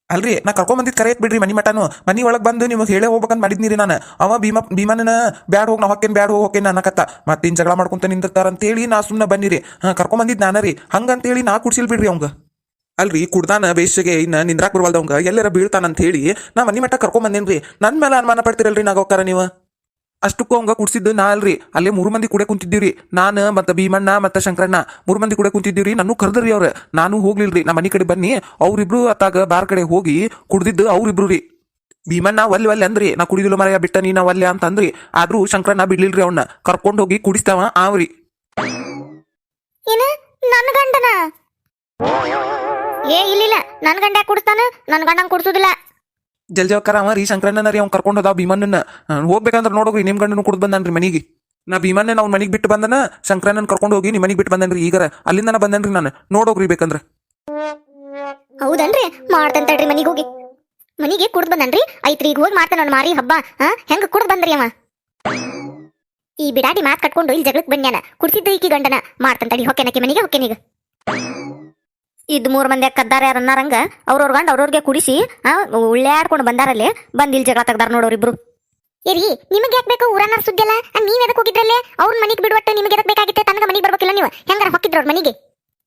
B: ಅಲ್ರಿ, ನಾ ಕರ್ಕೊಂಡ್ ಬಂದಿದ್ ಕರೆ ಬಿಡ್ರಿ ಮನಿ ಮಟನು ಮನಿ ಒಳಗೆ ಬಂದು ನಿಮಗೆ ಹೇಳೇ ಹೋಗ್ಬೇಕಂತ ಮಾಡಿದ್ನಿರಿ ನಾನು. ಅವ ಭೀಮ ಭೀಮನ ಬ್ಯಾಡ್ ಹೋಗಿ ನಾ ಹೊಕ್ಕೇನ್ ಬ್ಯಾಡ್ ಹೋಗಿ ಹೊಕ್ಕೇನ್ ಅನ್ನಕತ್ತ. ಇನ್ ಜಗಳ ಮಾಡ್ಕೊಂತ ನಿಂದಿರ್ತಾರ ಅಂತೇಳಿ ನಾ ಸುಮ್ಮನೆ ಬನ್ನಿರಿ. ಹಾ ಕರ್ಕೊಂಡ್ ಬಂದಿದ್ ನಾನು ರೀ ಹಂಗಂತೇಳಿ ನಾ ಕುಡ್ಸಿಲ್ ಬಿಡ್ರಿ ಅವಂಗ. ಅಲ್ರಿ ಕುಡ್ದಾನ ಬೇಸಿಗೆ ಇನ್ನು ನಿಂದ್ರಾಕ್ ಬಿಡ್ವಲ್ದವಂಗ ಎಲ್ಲರ ಬೀಳ್ತಾನ ಅಂತ ಹೇಳಿ ನಾ ಮನಿ ಮಠ ಕರ್ಕೊಂಡ್ ಬಂದೇನ್ರಿ ನನ್ ಮೇಲೆ ಅನುಮಾನ ಪಡ್ತಿರಲ್ರಿ ನಾಗೋಕ್ಕಾರ ನೀವು? ಅಷ್ಟಕ್ಕೂ ಹಂಗ ಕುಡ್ಸಿದ್ದು ನಾ ಅಲ್ರಿ. ಅಲ್ಲೇ ಮೂರು ಮಂದಿ ಕೂಡ ಕುಂತಿದ್ದೀವ್ರಿ. ನಾನು ಮತ್ತೆ ಭೀಮಣ್ಣ ಮತ್ತೆ ಶಂಕರಣ್ಣ ಮೂರು ಮಂದಿ ಕೂಡ ಕುಂತಿದ್ದೀವ್ರಿ. ನಾನು ಕರ್ದ್ರಿ ಅವ್ರ. ನಾನು ಹೋಗ್ಲಿಲ್ರಿ. ನಮ್ಮ ಮನಿ ಕಡೆ ಬನ್ನಿ. ಅವ್ರಿಬ್ರು ಅತ್ತಾಗ ಬಾರ್ ಕಡೆ ಹೋಗಿ ಕುಡ್ದಿದ್ದು ಅವ್ರಿಬ್ರು ರೀ. ಭೀಮಣ್ಣ ಒಲ್ಲೆ ಒಲ್ಲೆ ಅಂದ್ರಿ. ನಾ ಕುಡಿದಿಲ್ಲ ಮರೆಯ, ಬಿಟ್ಟ ನೀನ ಒಲ್ಲೆ ಅಂತ ಅಂದ್ರಿ. ಆದ್ರೂ ಶಂಕರಣ್ಣ ಬಿಡ್ಲಿಲ್ರಿ ಅವನ್ನ ಕರ್ಕೊಂಡು ಹೋಗಿ ಕುಡಿಸ್ತಾವ ಆವ್ರಿ
A: ಏನ? ನನ್ ಗಂಡನ? ಏ ಇಲ್ಲ ನನ್ ಗಂಡ ಕುಡಿಸ್ತಾನ? ನನ್ ಗಂಡ ಕುಡ್ಸುದಿಲ್ಲ.
B: ಜಲ್ಜವಕರ ಅವ ರೀ ಶಂಕರಣ್ಣನ ರೀ ಅವ್ನು ಕರ್ಕೊಂಡು ಹೋದ ಭೀಮಣ್ಣನ ಹೋಗ್ಬೇಕಂದ್ರೆ ನೋಡೋಗ್ರಿ ನಿಮ್ ಗಂಡನು ಕುಡ್ದು ಬಂದನ್ರಿ ಮನೆಗೆ. ನಾ ಭೀಮಣ್ಣನ ಅವ್ನ ಮನೆಗೆ ಬಿಟ್ಟು ಬಂದನ ಶಂಕರಣ್ಣನ ಕರ್ಕೊಂಡು ಹೋಗಿ ನಿಮ್ಮ ಮನೆಗೆ ಬಿಟ್ಟು ಬಂದನ್ರಿ ಈಗರ. ಅಲ್ಲಿಂದನ ಬಂದನ್ರಿ ನಾನು. ನೋಡೋಗ್ರಿ ಬೇಕಂದ್ರೆ.
A: ಹೌದನ್ರಿ? ಮಾಡ್ತೇನ್ ತಡ್ರಿ ಮನಿಗ್ ಹೋಗಿ. ಮನೆಗೆ ಕುಡ್ದ್ ಬಂದನ್ರಿ? ಐತ್ರಿ, ಈಗ ಹೋಗಿ ಮಾಡ್ತಾನ ಅವ್ನು ಮಾರಿ ಹಬ್ಬ. ಹಾ, ಹೆಂಗ ಕುಡ್ದ್ ಬಂದ್ರಿ ಅವ? ಈ ಬಿಡಾಡಿ ಮಾತ್ ಕಟ್ಕೊಂಡು ಇಲ್ಲಿ ಜಗಳಕ್ಕೆ ಬನ್ಯಾನ ಕುಡ್ಸಿದ್ದ ಈಕಿ ಗಂಡನ. ಮಾಡ್ತಾನ್ ತಡಿ ಹೊಕ್ಕೇನಕ್ಕೆ ಮನೆಗೆ ಹೊಕ್ಕೇನೀಗ
C: ಇದ್ ಮೂರ್ ಮಂದಿ ಕದ್ದಾರ ಯಾರ ಅನ್ನಾರಂಗ ಅವ್ರವ್ರ ಗಂಡ ಅವ್ರವ್ರಿಗೆ ಕುಡಿಸಿ ಆ ಉಳ್ಳಾಡ್ಕೊಂಡು ಬಂದಾರಲ್ಲಿ ಬಂದ್ ಇಲ್ಲಿ ಜಗಳ ತೆಗ್ದಾರ ನೋಡೋರಿಬ್ರು
A: ಇರಿ ನಿಮಗೆ ಯಾಕೆ ಬೇಕು ಊರನ್ನಾರ ಸುದ್ದಿ ಅಲ್ಲ ಆ, ನೀವ್ ಎದಕ್ ಹೋಗಿದ್ರಲ್ಲೇ? ಅವ್ರ ಮನೆಗೆ ಬಿಡುವಟ್ಟು ನಿಮಗೆ ಎದಕ್ ಬೇಕಾಗಿತ್ತೆ? ತನಗ ಮನೆಗೆ ಬರ್ಬೇಕಿಲ್ಲ ನೀವು. ಹೆಂಗಾರ ಹೊಕ್ಕಿದ್ರು ಅವ್ರ ಮನೆಗೆ?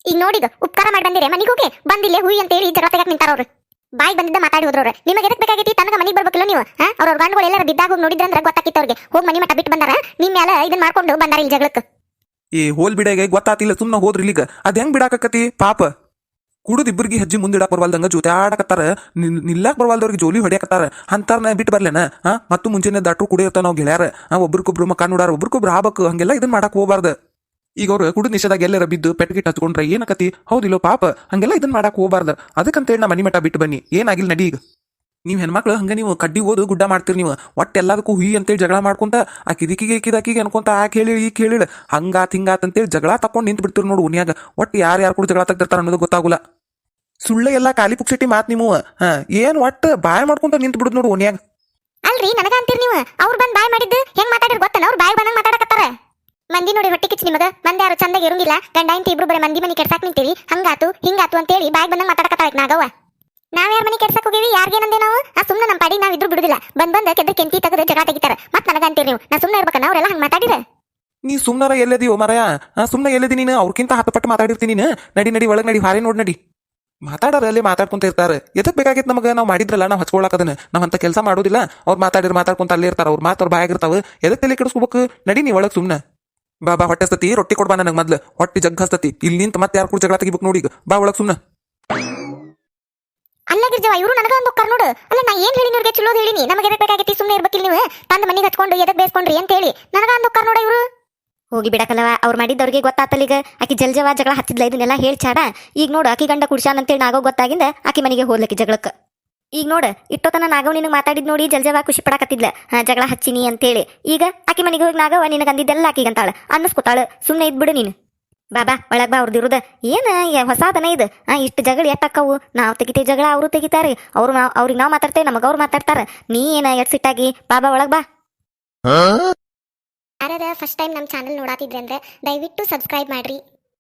A: ಈಗ ನೋಡಿದ ಉಪಕಾರ ಮಾಡಿ ಬಂದಿರೇ ಮನೆಗೆ ಹೋಗಿ ಬಂದಿಲ್ಲೇ ಹುಯಿ ಅಂತ ಹೇಳಿ ಜಗಳ ತೆಗಕ್ ನಿಂತಾರ ಅವ್ರು. ಬಾಯಿ ಬಂದಿದ್ದ ಮಾತಾಡಿ ಹೋದ್ರವ್ರ. ನಿಮಗೆ ಎದಕ್ ಬೇಕಾಗಿತ್ತು ತನಗ ಮನೆಗೆ ಬರ್ಬೇಕಿಲ್ಲ ನೀವು. ಅವ್ರ ಗಂಡುಗಳು ಎಲ್ಲರ ಬಿದ್ದಾಗ ಹೋಗಿ ನೋಡಿದ್ರಂದ್ರ ಗೊತ್ತಾಕಿತ್ತು ಅವ್ರಿಗೆ. ಹೋಗಿ ಮನಿ ಮಟ್ಟ ಬಿಟ್ಟು ಬಂದಾರ ನಿಮ್ ಮೇಲೆ ಇದನ್ನ ಮಾಡ್ಕೊಂಡು ಬಂದಾರ ಇಲ್ಲಿ ಜಗಳಕ್ಕೆ
B: ಈ ಹೋಲ್ ಬಿಡಗೆ ಗೊತ್ತಾತಿಲ್ಲ ಸುಮ್ಮನೆ ಹೋದ್ರಿ ಇಲ್ಲಿಗ. ಅದ್ ಹೆಂಗ್ ಬಿಡಾಕತ್ತಿ ಪಾಪ. ಕುಡುದ್ ಇಬ್ಬರಿಗೆ ಹೆಜ್ಜೆ ಮುಂದಿಡಾಕ್ ಬರ್ವಲ್ದಂಗ ಜೊತೆ ಆಡಕತ್ತಾರ. ನಿಲ್ಲಕ್ ಬರ್ವಲ್ದವ್ರಿಗೆ ಜೋಲಿ ಹೊಡ್ಯಾಕತ್ತಾರ. ಅಂತಾರನ ಬಿಟ್ಟು ಬರ್ಲೇನ? ಹಾ ಮತ್ತು ಮುಂಚೆನೆ ದಾಟು ಕುಡಿಯಿರ್ತಾವ ನಾವು ಗೆಳೆಯಾರ. ಒಬ್ರಿಗೊಬ್ರು ಮಕ್ಕ ನೋಡಾರ, ಒಬ್ರಿಗೊಬ್ರು ಆಬಕು ಹಂಗೆಲ್ಲ ಇದನ್ನ ಮಾಡಕ್ ಹೋಗಬಾರ್ದು. ಈಗ ಅವ್ರು ಕುಡಿದ ನಿಷೇಧಾಗ ಎಲ್ಲರ ಬಿದ್ದು ಪೆಟ್ಗಿಟ್ ಹಚ್ಕೊಂಡ್ರೆ ಏನಕತಿ? ಹೌದಿಲ್ಲೋ ಪಾಪ, ಹಂಗೆಲ್ಲ ಇದನ್ನ ಮಾಡಕ್ ಹೋಗ್ಬಾರ್ದು. ಅದಕ್ಕಂತೇಳಿ ನಾ ಮನಿ ಮಠ ಬಿಟ್ಟು ಬನ್ನಿ. ಏನಾಗಿಲ್ಲ ನಡಿ ಈಗ. ನೀವು ಹೆಣ್ಮಕ್ಳು ಹಂಗೆ ನೀವು ಕಡ್ಡಿ ಓದು ಗುಡ್ಡ ಮಾಡ್ತೀರಿ ನೀವು. ಒಟ್ಟು ಎಲ್ಲದಕ್ಕೂ ಹುಯಿ ಅಂತೇಳಿ ಜಗಳ ಮಾಡ್ಕೊಂತ ಆ ಕಿದಿಕಿಗೆ ಕಿದಾಕಿಗೆ ಅನ್ಕೊಂತ ಆ ಕೇಳಿ ಈ ಕೇಳಿ ಹಂಗಾತ್ ಹಿಂಗಾತ್ ಅಂತೇಳಿ ಜಗಳ ತಕೊಂಡು ನಿಂತು ಬಿಡ್ತೀರಿ ನೋಡು ಉನ್ಯಾಗ ಒಟ್ಟು ಯಾರು ಯಾರು ಕೂಡ ಜಗಳ ತೆಗ್ದಿರ್ತಾರ ಅನ್ನೋದು ಗೊತ್ತಾಗುಲ್ಲ. ಸುಳ್ಳೆ ಎಲ್ಲ ಖಾಲಿ ಪುಕ್ಸಿಟಿ ಮಾತು ನೀವು. ಹಾ, ಏನ್ ಒಟ್ಟು ಬಾಯ್ ಮಾಡ್ಕೊಂತ ನಿಂತು ಬಿಡುದು ನೋಡು ಉನ್ಯಾಗ
A: ಅಲ್ರಿ, ನನಗ ಅಂತೀರಿ ನೀವು. ಅವ್ರು ಬಂದು ಬಾಯ್ ಮಾಡಿದ್ದು ಹೆಂಗ್ ಮಾತಾಡಿರ್ ಗೊತ್ತಲ್ಲ, ಅವ್ರು ಬಾಯ್ ಬಂದಂಗ್ ಮಾತಾಡಕತ್ತಾರ. ಮಂದಿ ನೋಡಿ ಹೊಟ್ಟೆ ಕಿಚ್ಚಿ ನಿಮಗ. ಮಂದಿ ಯಾರು ಚಂದಾಗಿ ಇರಂಗಿಲ್ಲ. ಗಂಡ ಇಂತ ಇಬ್ರು ಬರೀ ಮಂದಿ ಮನಿ ಕೆಡ್ಸಾಕ್ ನಿಂತೀವಿ. ಹಂಗಾತು, ಹಿಂಗಾತು ಅಂತೇಳಿ ಬಾಯ್ ಬಂದಂಗ್ ಮಾತಾಡಕತ್ತಾರ ನಾಗವ್ವ ನಾವ್ ಯಾರ ಮನೆ ಕೆಡ್ಸಕ್ ಹೋಗಿವಿ ಯಾರ್ಗೇನಂದೆ ನಾವು? ಆ, ಸುಮ್ನೆ ನಮ್ಮ ಪಾಡಿ ನಾವ್ ಇದ್ರು ಬಿಡುದಿಲ್ಲ. ಬಂದ್ ಬಂದ ಕೆದ್ರ ಕೆಂತಿ ತೆಗೆದು ಜಗಳ ತೆಗಿತಾರ. ಮತ್ ನನಗ ಅಂತೀರಿ ನೀವು? ನಾ ಸುಮ್ನೆ ಇರ್ಬೇಕನ್ನ ನಾವ್ರೆಲ್ಲ ಹಂಗ್ ಮಾತಾಡಿರ?
B: ನೀ ಸುಮ್ನಾರ ಎಲ್ಲದಿಯೋ ಮರಯ? ಆ, ಸುಮ್ನೆ ಎಲ್ಲದಿ ನೀನು? ಅವ್ರಕ್ಕಿಂತ ಹತ್ತು ಪಟ್ಟು ಮಾತಾಡಿರ್ತೀನಿ ನೀನು? ನಡಿ ನಡಿ, ಒಳಗ್ ನಡಿ, ಹಾರಿ ನೋಡಿ ನಡಿ. ಮಾತಾಡಾರ ಅಲ್ಲಿ ಮಾತಾಡ್ಕೊಂತ ಇರ್ತಾರೆ. ಎದಕ್ ಬೇಕಾಗಿತ್ತು ನಮಗೆ? ನಾವು ಮಾಡಿದ್ರಲ್ಲ, ನಾವು ಹಚ್ಕೊಳಕದನ್ನ ನಾವ್ ಅಂತ ಕೆಲಸ ಮಾಡೋದಿಲ್ಲ. ಅವ್ರು ಮಾತಾಡಿರ್ ಮಾತಾಡ್ಕೊಂತ ಅಲ್ಲೇ ಇರ್ತಾರ. ಅವ್ರ ಮಾತು ಅವ್ರ ಬಾಯಾಗಿರ್ತಾವ ಎದಕ್ ತಲೆ ಕೆಡಿಸ್ಕೋಬೇಕು? ನಡಿ ನೀ ಒಳಗ್ ಸುಮ್ನೆ. ಬಾ ಬಾ, ಹೊಟ್ಟೆ ಹಸ್ತತಿ. ರೊಟ್ಟಿ ಕೊಡ್ಬಾ ನನಗೆ ಮೊದ್ಲು. ಹೊಟ್ಟೆ ಜಗ್ ಹಸ್ತತಿ. ಇಲ್ಲಿ ನಿಂತ ಮತ್ತೆ ಯಾರು ಕೂಡ ಜಗಳ ತೆಗಿಬೇಕು ನೋಡಿ ಬಾ, ಒಳಗ್ ಸುಮ್ನೆ.
A: ಅಲ್ಲ ಗಿರ್ಜವ, ಇವರು ನನಗ ಒಂದು ಕರ್ನೋಡು ನೋಡು. ಅಲ್ಲ, ನಾ ಏನ್ ಹೇಳಿ ನಿಮಗೆ ಚಲೋದ್ ಹೇಳಿನಿ? ನಮಗೆ ಎದಕ್ ಬೇಕಾಗಿತ್ತು ಸುಮ್ಮನೆ ಇರ್ಬೇಕಿಲ್ಲ ನೀವು. ತಂದ ಮನೆಗೆ ಹಚ್ಕೊಂಡು, ಎದಕ್ ಬೇಸ್ಕೊಂಡ್ರಿ ಅಂತ ಹೇಳಿ. ನನಗ ಒಂದು ಕರ್ನೋಡ ನೋಡ ಇವರು.
C: ಹೋಗಿ ಬಿಡಕಲ್ಲವ, ಅವ್ರು ಮಾಡಿದ್ದವ್ರಿಗೆ ಗೊತ್ತಾತಲ್ಲ ಈಗ. ಆಕಿ ಜಲ್ಜವ ಜಗಳ ಹತ್ತಿದ್ಲ ಇದನ್ನೆಲ್ಲ ಹೇಳ್ಚಾಡ ಈಗ ನೋಡು, ಆಕಿ ಗಂಡ ಕುಡ್ಸಾನ ಅಂತೇಳಿ ನಾಗೋ ಗೊತ್ತಾಗಿಂದ ಆಕಿ ಮನೆಗೆ ಹೋದ್ಲಕ್ಕಿ ಜಗಳಕ್ಕೆ. ಈಗ ನೋಡು, ಇಟ್ಟೋತನ ನಾಗವ್ ನಿನಗೆ ಮಾತಾಡಿದ್ ನೋಡಿ ಜಲ್ಜವ ಖುಷಿ ಪಡಕತ್ತಿದ್ಲ. ಜಗಳ ಹಚ್ಚಿನಿ ಅಂತೇಳಿ. ಈಗ ಆಕಿ ಮನೆಗೆ ಹೋಗಿ ನಾಗವ ನಿನಗೆ ಅಂದಿದ್ದೆಲ್ಲ ಆಕಿಗೆ ಅಂತಾಳ ಅನ್ನಿಸ್ಕೊತಾಳ. ಸುಮ್ಮನೆ ಇದ್ಬಿಡು ನೀನು. ಬಾಬಾ ಒಳಗ್ ಬಾ ಅವ್ರದ್ದು ಏನ ಹೊಸಾದನ ಇದು? ಆ ಇಷ್ಟು ಜಗಳ ಎಟ್ಟಕ್ಕವು ನಾವು ತೆಗಿತೀವಿ ಜಗಳ ಅವರು ತೆಗಿತಾರೆ. ಅವ್ರು ನಾವ್ ಅವ್ರಿಗೆ ನಾವು ಮಾತಾಡ್ತೇವೆ ನಮಗ ಅವ್ರು ಮಾತಾಡ್ತಾರ. ನೀ ಏನ ಎಟ್ ಸಿಟ್ಟಾಗಿ ಬಾಬಾ ಒಳಗ್ ಬಾ.
A: ಯಾರ್ಯಾರ ಫಸ್ಟ್ ಟೈಮ್ ನಮ್ಮ ಚಾನಲ್ ನೋಡಾತಿದ್ರೆ ಅಂದ್ರೆ ದಯವಿಟ್ಟು ಸಬ್ಸ್ಕ್ರೈಬ್ ಮಾಡ್ರಿ.